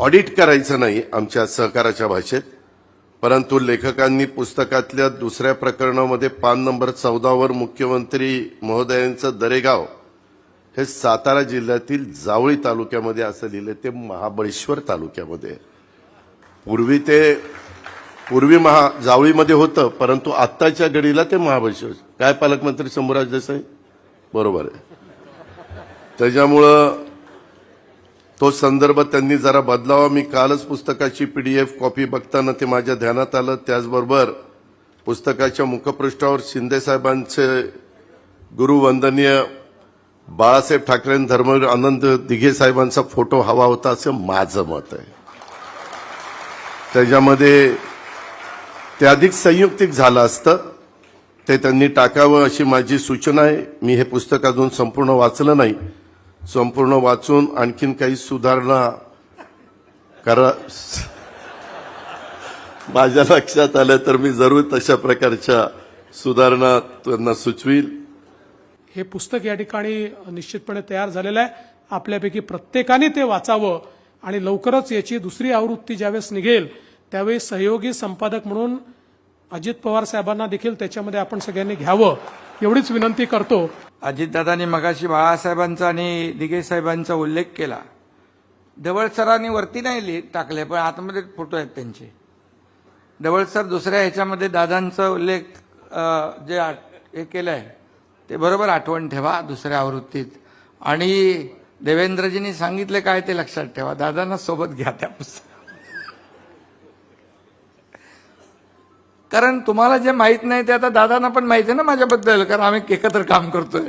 Audit करायचं नाही आमच्या सहकाराच्या भाषेत परंतु लेखकांनी पुस्तकातल्या दुसऱ्या प्रकरणामध्ये पान नंबर चौदावर मुख्यमंत्री महोदयांचं दरेगाव हे सातारा जिल्ह्यातील जावळी तालुक्यामध्ये असं लिहिलं ते महाबळेश्वर तालुक्यामध्ये. आहे. पूर्वी ते पूर्वी महा जावळीमध्ये होतं परंतु आत्ताच्या घडीला ते महाबळेश्वर. काय पालकमंत्री शंभूराज देसाई? बरोबर आहे. त्याच्यामुळं तो संदर्भ त्यांनी जरा बदलावा. मी कालच पुस्तकाची पीडीएफ कॉपी बघताना ते माझ्या ध्यानात आलं. त्याचबरोबर पुस्तकाच्या मुखपृष्ठावर शिंदेसाहेबांचे गुरुवंदनीय बाळासाहेब ठाकरे धर्म धर्मवीर आनंद दिघे साहेबांचा फोटो हवा होता असं माझं मत आहे. त्याच्यामध्ये ते अधिक संयुक्तिक झालं असतं. ते त्यांनी टाकावं अशी माझी सूचना आहे. मी हे पुस्तक अजून संपूर्ण वाचलं नाही. संपूर्ण वाचून आणखीन काही सुधारणा करा. माझ्या लक्षात आलं तर मी जरूर तशा प्रकारच्या सुधारणा त्यांना सुचवील. हे पुस्तक या ठिकाणी निश्चितपणे तयार झालेलं आहे. आपल्यापैकी प्रत्येकाने ते वाचावं आणि लवकरच याची दुसरी आवृत्ती ज्यावेळेस निघेल त्यावेळी सहयोगी संपादक म्हणून अजित पवार साहेबांना देखील त्याच्यामध्ये आपण सगळ्यांनी घ्यावं. एवढीच विनंती करतो. अजितदादांनी मगाशी बाळासाहेबांचा आणि दिघे साहेबांचा उल्लेख केला. ढवळ सरांनी वरती नाही लिहित टाकले पण आतमध्ये फोटो आहेत त्यांचे. ढवळ सर दुसऱ्या ह्याच्यामध्ये दादांचा उल्लेख जे हे हे आहे ते बरोबर आठवण ठेवा दुसऱ्या आवृत्तीत. आणि देवेंद्रजींनी सांगितले काय ते लक्षात ठेवा. दादांना सोबत घ्या त्या पुस्तक कारण तुम्हाला जे माहीत नाही ते आता दादांना पण माहिती आहे ना माझ्याबद्दल कारण आम्ही एकत्र काम करतोय.